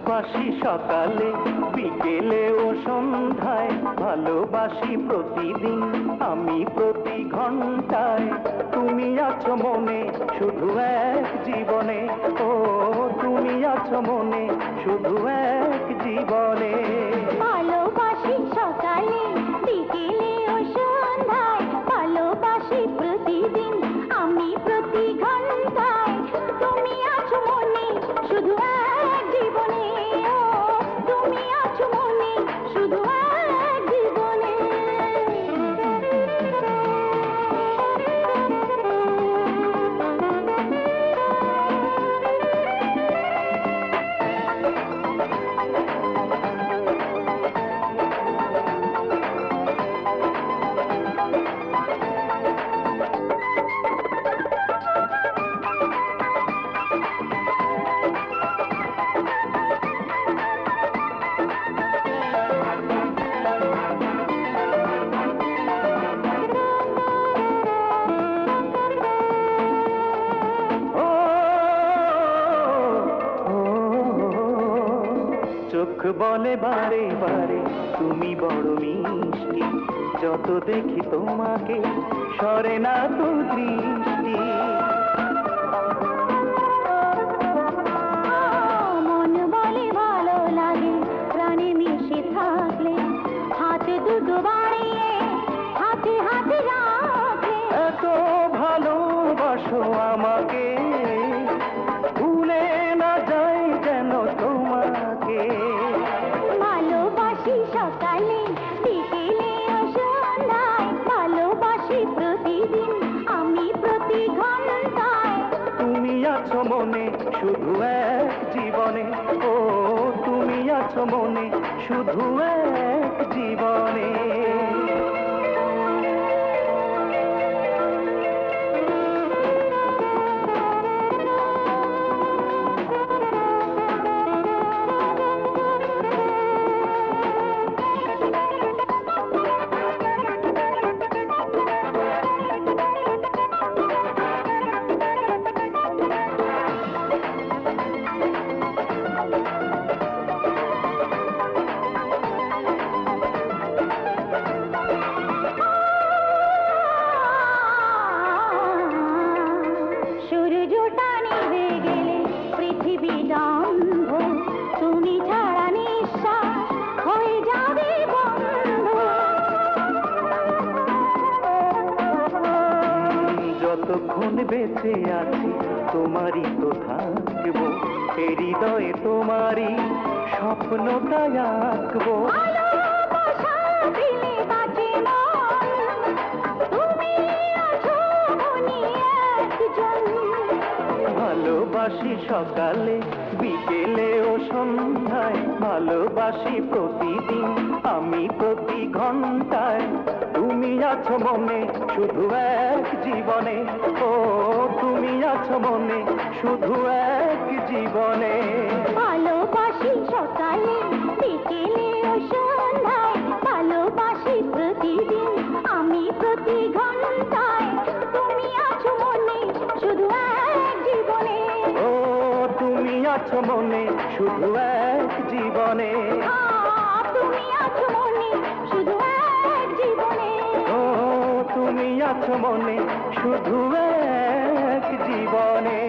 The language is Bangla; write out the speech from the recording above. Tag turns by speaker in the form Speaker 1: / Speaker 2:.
Speaker 1: ভালোবাসি সকালে, বিকেলে ও সন্ধ্যায়। ভালোবাসি প্রতিদিন, আমি প্রতি ঘন্টায়। তুমি আছো মনে, শুধু এক জীবনে। ও, তুমি আছো মনে, শুধু এক জীবনে। চোখ বলে বারে বারে তুমি বড় মিষ্টি যত দেখি তোমাকে সরে না তো দৃষ্টি।
Speaker 2: মন বলে ভালো লাগে প্রাণে মিশে থাকলে হাতে দুটো বাড়িয়ে হাতে হাতে রাখে
Speaker 1: এত ভালোবাসো আমাকে।
Speaker 2: বিকেলে সন্ধ্যায় ভালোবাসি প্রতিদিন, আমি প্রতি
Speaker 1: তুমি আছো মনে, শুধু এক জীবনে। ও, তুমি আছো মনে, শুধু যতক্ষণ বেঁচে আছি তোমারই তো থাকব এ হৃদয়ে তোমারই স্বপ্নটা আঁকবো
Speaker 2: মন মনে
Speaker 1: ভালোবাসি সকালে বিকেলে ও সন্ধ্যায় ভালোবাসি প্রতিদিন আমি প্রতি ঘন্টায়। তুমি আছো মনে শুধু এক জীবনে। ও তুমি আছো মনে শুধু এক জীবনে।
Speaker 2: ভালোবাসি সকালে বিকেলে ও সন্ধ্যায়। ভালোবাসি প্রতিদিন আমি প্রতি ঘন্টায়। তুমি আছো মনে শুধু এক জীবনে।
Speaker 1: ও তুমি আছো মনে শুধু এক জীবনে।
Speaker 2: তুমি আছো মনে শুধু এক
Speaker 1: মনে শুধু এক জীবনে।